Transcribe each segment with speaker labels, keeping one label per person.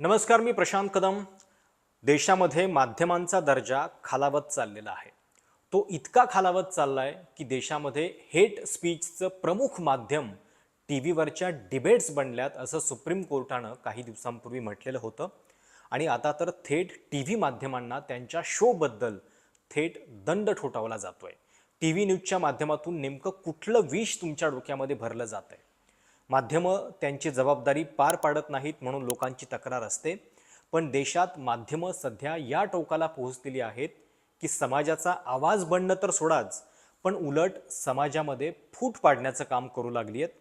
Speaker 1: नमस्कार मी प्रशांत कदम. देशामध्ये माध्यमांचा दर्जा खालावत चाललेला आहे. तो इतका खालावत चालला आहे की देशामध्ये हेट स्पीचचं प्रमुख माध्यम टी व्हीवरच्या डिबेट्स बनल्यात असं सुप्रीम कोर्टानं काही दिवसांपूर्वी म्हटलेलं होतं. आणि आता तर थेट टी व्ही माध्यमांना त्यांच्या शोबद्दल थेट दंड ठोठावला जातो आहे टी व्ही न्यूजच्या माध्यमातून नेमकं कुठलं विष तुमच्या डोक्यामध्ये भरलं जात आहे माध्यमं त्यांची जबाबदारी पार पाडत नाहीत म्हणून लोकांची तक्रार असते. पण देशात माध्यमं सध्या या टोकाला पोहोचलेली आहेत की समाजाचा आवाज बनणं तर सोडाच पण उलट समाजामध्ये फूट पाडण्याचं काम करू लागली आहेत.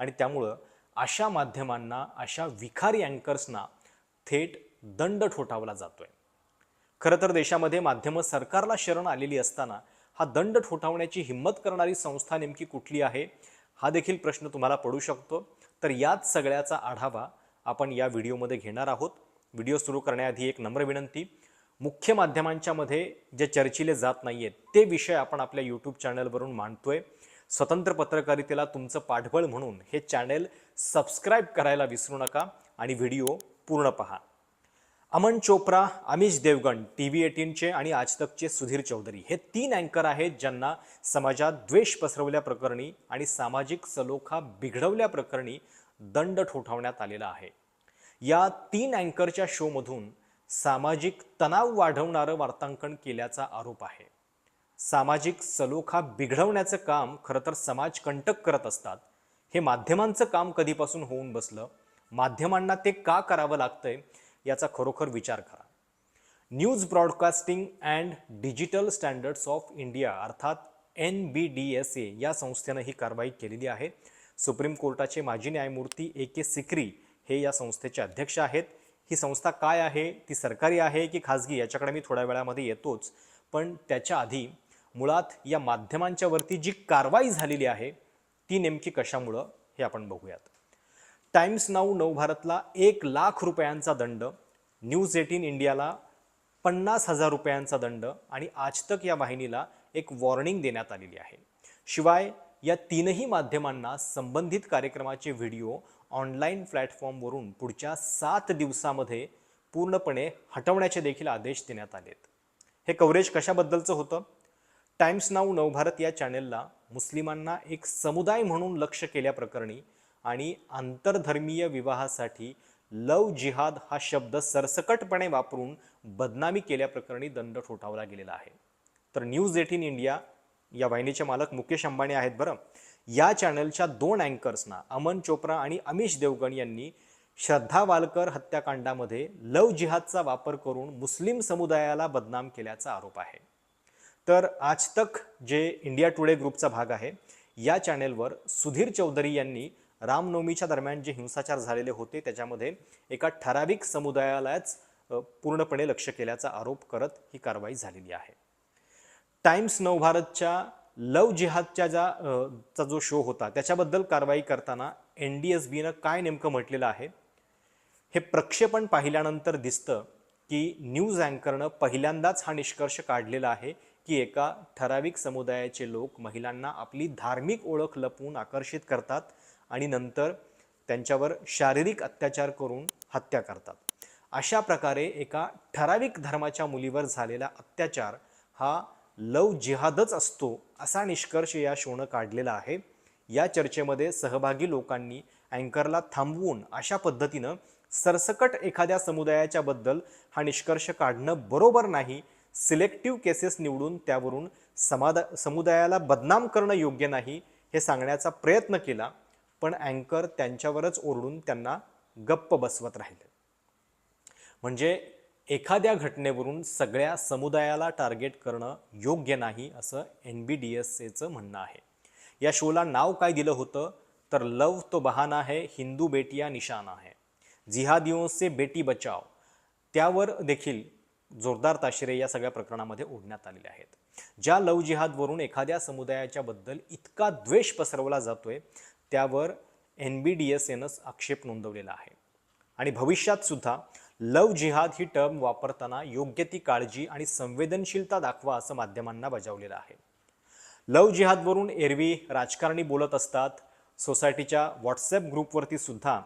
Speaker 1: आणि त्यामुळं अशा माध्यमांना अशा विखारी अँकर्सना थेट दंड ठोठावला जातोय. खरं तर देशामध्ये माध्यमं सरकारला शरण आलेली असताना हा दंड ठोठावण्याची हिंमत करणारी संस्था नेमकी कुठली आहे? हा देखील प्रश्न तुम्हाला पडू शकतो. तर याच सगळ्याचा आढावा आपण या व्हिडिओमध्ये घेणार आहोत. व्हिडिओ सुरू करण्याआधी एक नम्र विनंती. मुख्य माध्यमांच्या मध्ये जे चर्चिले जात नाही आहेत ते विषय आपण आपल्या यूट्यूब चॅनलवरून मांडतोय. स्वतंत्र पत्रकारितेला तुमचं पाठबळ म्हणून हे चॅनेल सबस्क्राईब करायला विसरू नका आणि व्हिडिओ पूर्ण पहा. अमन चोप्रा अमिश देवगण टी व्ही एटीनचे आणि आज तकचे सुधीर चौधरी. हे तीन अँकर आहेत ज्यांना समाजात द्वेष पसरवल्या प्रकरणी आणि सामाजिक सलोखा बिघडवल्या प्रकरणी दंड ठोठावण्यात आलेला आहे. या तीन अँकरच्या शोमधून सामाजिक तणाव वाढवणारं वार्तांकन केल्याचा आरोप आहे. सामाजिक सलोखा बिघडवण्याचं काम खरं तर समाज कंटक करत असतात. हे माध्यमांचं काम कधीपासून होऊन बसलं? माध्यमांना ते का करावं लागतंय? याचा खरोखर विचार करा. News broadcasting and digital standards of India अर्थात N B D S A या संस्थेनं ही कारवाई केलेली आहे. सुप्रीम कोर्टाचे माजी न्यायमूर्ती ए के सिक्री हे या संस्थेचे अध्यक्ष आहेत. ही संस्था काय आहे? ती सरकारी आहे की खाजगी? याच्याकडे मी थोड्या वेळामध्ये येतोच. पण त्याच्या आधी मुळात या माध्यमांच्यावरती जी कारवाई झालेली आहे ती नेमकी कशामुळं हे आपण बघूयात. टाइम्स नाऊ नवभारतला एक लाख रुपयांचा दंड न्यूज एटीन इंडियाला पन्नास हजार रुपयांचा दंड आणि आजतक या वाहिनीला एक वॉर्निंग देण्यात आलेली आहे. शिवाय या तीनही माध्यमांना संबंधित कार्यक्रमाचे व्हिडिओ ऑनलाईन प्लॅटफॉर्मवरून पुढच्या सात दिवसामध्ये पूर्णपणे हटवण्याचे देखील आदेश देण्यात आलेत. हे कव्हरेज कशाबद्दलचं होतं? टाइम्स नाऊ नवभारत या चॅनेलला मुस्लिमांना एक समुदाय म्हणून लक्ष केल्याप्रकरणी आणि आंतरधर्मीय विवाहासाठी लव जिहाद हा शब्द सरसकटपणे वापरून बदनामी केल्याप्रकरणी दंड ठोठावला गेलेला आहे. तर न्यूज एटीन इंडिया या वाहिनीचे मालक मुकेश अंबानी आहेत बरं. या चॅनलच्या दोन अँकर्सना अमन चोप्रा आणि अमिश देवगण यांनी श्रद्धा वालकर हत्याकांडामध्ये लव जिहादचा वापर करून मुस्लिम समुदायाला बदनाम केल्याचा आरोप आहे. तर आज तक जे इंडिया टुडे ग्रुपचा भाग आहे या चॅनेलवर सुधीर चौधरी यांनी रामनवमीच्या दरम्यान जे हिंसाचार झालेले होते त्याच्यामध्ये एका ठराविक समुदायालाच पूर्णपणे लक्ष केल्याचा आरोप करत ही कारवाई झालेली आहे. टाइम्स नवभारतच्या लव जिहादच्या ज्या चा जो शो होता त्याच्याबद्दल कारवाई करताना एन डी एस बीनं काय नेमकं म्हटलेलं आहे? हे प्रक्षेपण पाहिल्यानंतर दिसतं की न्यूज अँकरनं पहिल्यांदाच हा निष्कर्ष काढलेला आहे की एका ठराविक समुदायाचे लोक महिलांना आपली धार्मिक ओळख लपवून आकर्षित करतात आणि नंतर त्यांच्यावर शारीरिक अत्याचार करून हत्या करतात. अशा प्रकारे एका ठराविक धर्माच्या मुलीवर झालेला अत्याचार हा लव जिहादच असतो असा निष्कर्ष या शोनं काढलेला आहे. या चर्चेमध्ये सहभागी लोकांनी अँकरला थांबवून अशा पद्धतीनं सरसकट एखाद्या समुदायाच्या बद्दल हा निष्कर्ष काढणं बरोबर नाही. सिलेक्टिव्ह केसेस निवडून त्यावरून समादा समुदायाला बदनाम करणं योग्य नाही हे सांगण्याचा प्रयत्न केला. पण अँकर त्यांच्यावरच ओरडून त्यांना गप्प बसवत राहिले. म्हणजे एखाद्या घटनेवरून सगळ्या समुदायाला टार्गेट करणं योग्य नाही असं एन बी डी एस एचं म्हणणं आहे. या शोला नाव काय दिलं होतं? तर लव तो बहाना है हिंदू बेटिया निशाना है. जिहादियों से बेटी बचाव त्यावर देखील जोरदार ताशिरे या सगळ्या प्रकरणामध्ये ओढण्यात आलेले आहेत. ज्या लव जिहादवरून एखाद्या समुदायाच्या बद्दल इतका द्वेष पसरवला जातोय त्यावर एन बी डी एस एनंच आक्षेप नोंदवलेला आहे. आणि भविष्यातसुद्धा लव जिहाद ही टर्म वापरताना योग्य ती काळजी आणि संवेदनशीलता दाखवा असं माध्यमांना बजावलेलं आहे. लव जिहादवरून एरवी राजकारणी बोलत असतात. सोसायटीच्या व्हॉट्सॲप ग्रुपवरती सुद्धा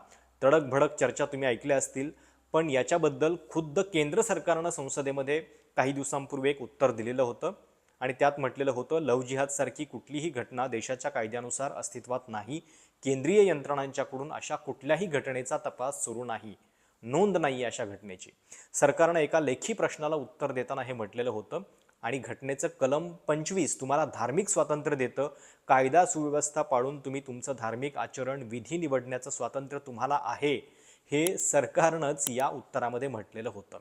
Speaker 1: चर्चा तुम्ही ऐकल्या असतील. पण याच्याबद्दल खुद्द केंद्र सरकारनं संसदेमध्ये काही दिवसांपूर्वी एक उत्तर दिलेलं होतं. आणि त्यात म्हटलेलं होतं लव जिहादसारखी कुठलीही घटना देशाच्या कायद्यानुसार अस्तित्वात नाही. केंद्रीय यंत्रणांच्याकडून अशा कुठल्याही घटनेचा तपास सुरू नाही. नोंद नाही अशा घटनेची. सरकारनं एका लेखी प्रश्नाला उत्तर देताना हे म्हटलेलं होतं आणि घटनेचं कलम पंचवीस तुम्हाला धार्मिक स्वातंत्र्य देतं. कायदा सुव्यवस्था पाळून तुम्ही तुमचं धार्मिक आचरण विधी निवडण्याचं स्वातंत्र्य तुम्हाला आहे. हे सरकारनंच या उत्तरामध्ये म्हटलेलं होतं.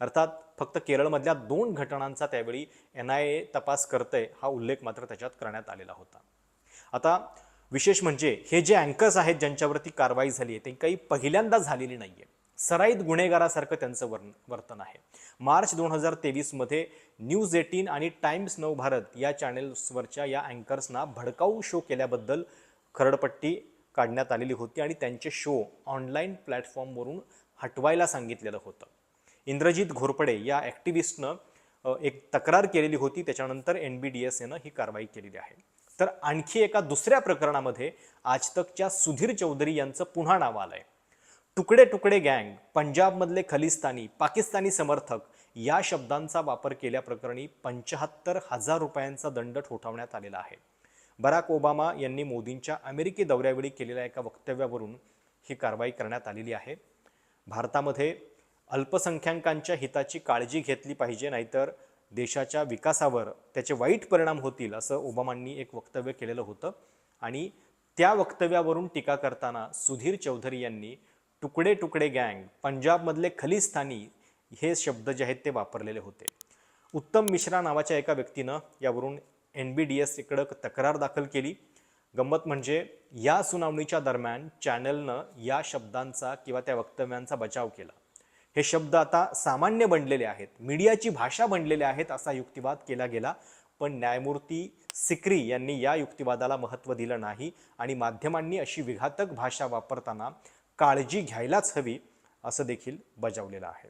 Speaker 1: अर्थात फक्त केरळमधल्या दोन घटनांचा त्यावेळी एन आय ए तपास करतंय हा उल्लेख मात्र त्याच्यात करण्यात आलेला होता. आता विशेष म्हणजे हे जे अँकर्स आहेत ज्यांच्यावरती कारवाई झाली आहे ते काही पहिल्यांदा झालेली नाही आहे सराईत गुन्हेगारासारखं त्यांचं वर वर्तन आहे. मार्च दोन हजार तेवीसमध्ये न्यूज एटीन आणि टाइम्स नव भारत या चॅनेल्सवरच्या या अँकर्सना भडकाऊ शो केल्याबद्दल खरडपट्टी काढण्यात आलेली होती आणि त्यांचे शो ऑनलाईन प्लॅटफॉर्मवरून हटवायला सांगितलेलं होतं. इंद्रजित घोरपडे या ॲक्टिव्हिस्टनं एक तक्रार केलेली होती. त्याच्यानंतर एन बी डी एस एनं ही कारवाई केलेली आहे. तर आणखी एका दुसऱ्या प्रकरणामध्ये आजतकच्या सुधीर चौधरी यांचं पुन्हा नाव आलंय. तुकडे तुकडे गँग पंजाबमधले खलिस्तानी पाकिस्तानी समर्थक या शब्दांचा वापर केल्याप्रकरणी पंच्याहत्तर हजार रुपयांचा दंड ठोठावण्यात आलेला आहे. बराक ओबामा यांनी मोदींच्या अमेरिकी दौऱ्यावेळी केलेल्या एका वक्तव्यावरून ही कारवाई करण्यात आलेली आहे. भारतामध्ये अल्पसंख्याकांच्या हिताची काळजी घेतली पाहिजे नाहीतर देशाच्या विकासावर त्याचे वाईट परिणाम होतील असं ओबामांनी एक वक्तव्य केलेलं होतं. आणि त्या वक्तव्यावरून टीका करताना सुधीर चौधरी यांनी तुकडे तुकडे गँग पंजाबमधले खलिस्तानी हे शब्द जे आहेत ते वापरलेले होते. उत्तम मिश्रा नावाच्या एका व्यक्तीनं यावरून एन बी डी एस इकडं तक्रार दाखल केली. गंमत म्हणजे या सुनावणीच्या दरम्यान चॅनलनं या शब्दांचा किंवा त्या वक्तव्यांचा बचाव केला. हे शब्द आता सामान्य बनलेले आहेत. मीडियाची भाषा बनलेले आहेत असा युक्तिवाद केला गेला. पण न्यायमूर्ती सिक्री यांनी या युक्तिवादाला महत्त्व दिलं नाही आणि माध्यमांनी अशी विघातक भाषा वापरताना काळजी घ्यायलाच हवी असं देखील बजावलेलं आहे.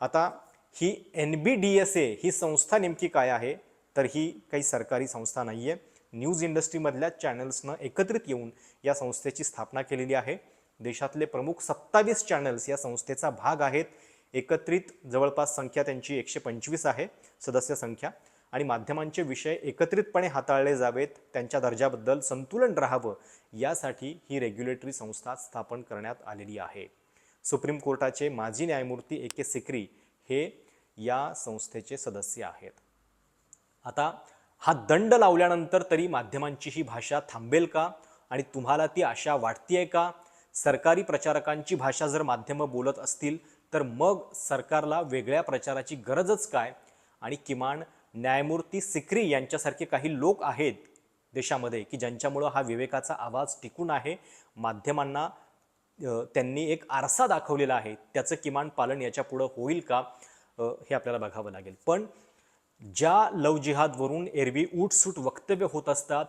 Speaker 1: आता ही N B D S A ही संस्था नेमकी काय आहे? तर ही काही सरकारी संस्था नाही आहे न्यूज इंडस्ट्रीमधल्या चॅनल्सनं एकत्रित येऊन या संस्थेची स्थापना केलेली आहे. देशातले प्रमुख सत्तावीस चॅनल्स या संस्थेचा भाग आहेत. एकत्रित जवळपास संख्या त्यांची एकशे पंचवीस आहे सदस्य संख्या. आणि माध्यमांचे विषय एकत्रितपणे हाताळले जावेत त्यांच्या दर्जाबद्दल संतुलन राहावं यासाठी ही रेग्युलेटरी संस्था स्थापन करण्यात आलेली आहे. सुप्रीम कोर्टाचे माजी न्यायमूर्ती ए के सिक्री हे या संस्थेचे सदस्य आहेत. आता हा दंड लावल्यानंतर तरी माध्यमांची ही भाषा थांबेल का? आणि तुम्हाला ती आशा वाटतीये का? सरकारी प्रचारकांची भाषा जर माध्यमं बोलत असतील तर मग सरकारला वेगळ्या प्रचाराची गरजच काय? आणि किमान न्यायमूर्ती सिक्री यांच्यासारखे काही लोक आहेत देशामध्ये की ज्यांच्यामुळं हा विवेकाचा आवाज टिकून आहे? माध्यमांना त्यांनी एक आरसा दाखवलेला आहे. त्याचं किमान पालन याच्या पुढं होईल का? हे आपल्याला बघावं लागेल. पण ज्या लव जिहादवरून एरवी उठसूट वक्तव्य होत असतात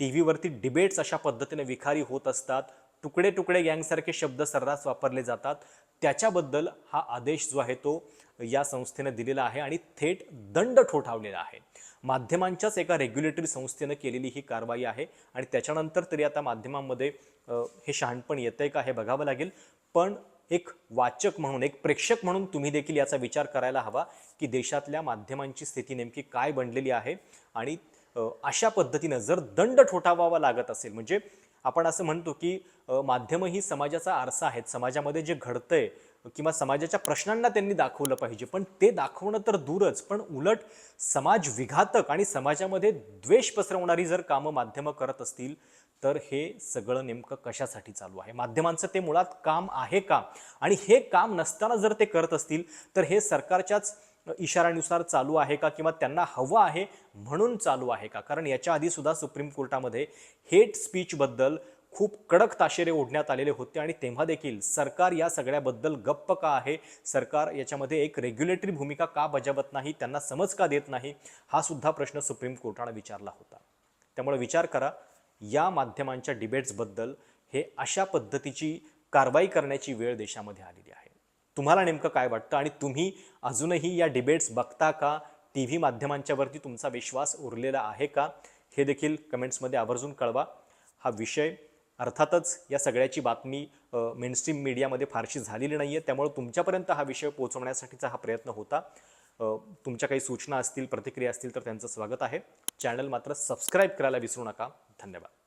Speaker 1: टी व्हीवरती डिबेट्स अशा पद्धतीने विखारी होत असतात तुकडे तुकडे गँगसारखे शब्द सर्रास वापरले जातात. त्याच्याबद्दल हा आदेश जो आहे तो या संस्थेनं दिलेला आहे आणि थेट दंड ठोठावलेला आहे. माध्यमांच्याच एका रेग्युलेटरी संस्थेनं केलेली ही कारवाई आहे आणि त्याच्यानंतर तरी आता माध्यमांमध्ये हे शहाणपण येतंय का हे बघावं लागेल. पण एक वाचक म्हणून एक प्रेक्षक म्हणून तुम्ही देखील याचा विचार करायला हवा की देशातल्या माध्यमांची स्थिती नेमकी काय बनलेली आहे आणि अशा पद्धतीनं जर दंड ठोठावावा लागत असेल म्हणजे आपण असं म्हणतो की माध्यमं ही समाजाचा आरसा आहेत समाजामध्ये जे घडतंय किंवा समाजाच्या प्रश्नांना त्यांनी दाखवलं पाहिजे पण ते दाखवणं तर दूरच पण उलट समाज विघातक आणि समाजामध्ये द्वेष पसरवणारी जर कामं माध्यमं करत असतील तर हे सगळं नेमकं कशासाठी चालू आहे? माध्यमांचं ते मुळात काम आहे का? आणि हे काम नसताना जर ते करत असतील तर हे सरकारच्याच इशाऱ्यानुसार चालू आहे का किंवा त्यांना हवं आहे म्हणून चालू आहे का? कारण याच्या आधी सुद्धा सुप्रीम कोर्टामध्ये हेट स्पीचबद्दल खूप कडक ताशेरे ओढण्यात आलेले होते आणि तेव्हा देखील सरकार या सगळ्याबद्दल गप्प का आहे? सरकार याच्यामध्ये एक रेग्युलेटरी भूमिका का बजावत नाही? त्यांना समज का देत नाही? हा सुद्धा प्रश्न सुप्रीम कोर्टानं विचारला होता. त्यामुळे विचार करा या माध्यमांच्या डिबेट्सबद्दल हे अशा पद्धतीची कारवाई करण्याची वेळ देशामध्ये आलेली आहे. तुम्हाला नेमकं काय वाटतं? आणि तुम्ही अजूनही या डिबेट्स बघता का? टी व्ही माध्यमांच्यावरती तुमचा विश्वास उरलेला आहे का? हे देखील कमेंट्समध्ये आवर्जून कळवा. हा विषय अर्थातच या सगळ्याची बातमी मेनस्ट्रीम मीडियामध्ये फारशी झालेली नाही आहे त्यामुळे तुमच्यापर्यंत हा विषय पोहोचवण्यासाठीचा हा प्रयत्न होता. तुमच्या काही सूचना असतील प्रतिक्रिया असतील तर त्यांचं स्वागत आहे. चॅनल मात्र सबस्क्राईब करायला विसरू नका. धन्यवाद.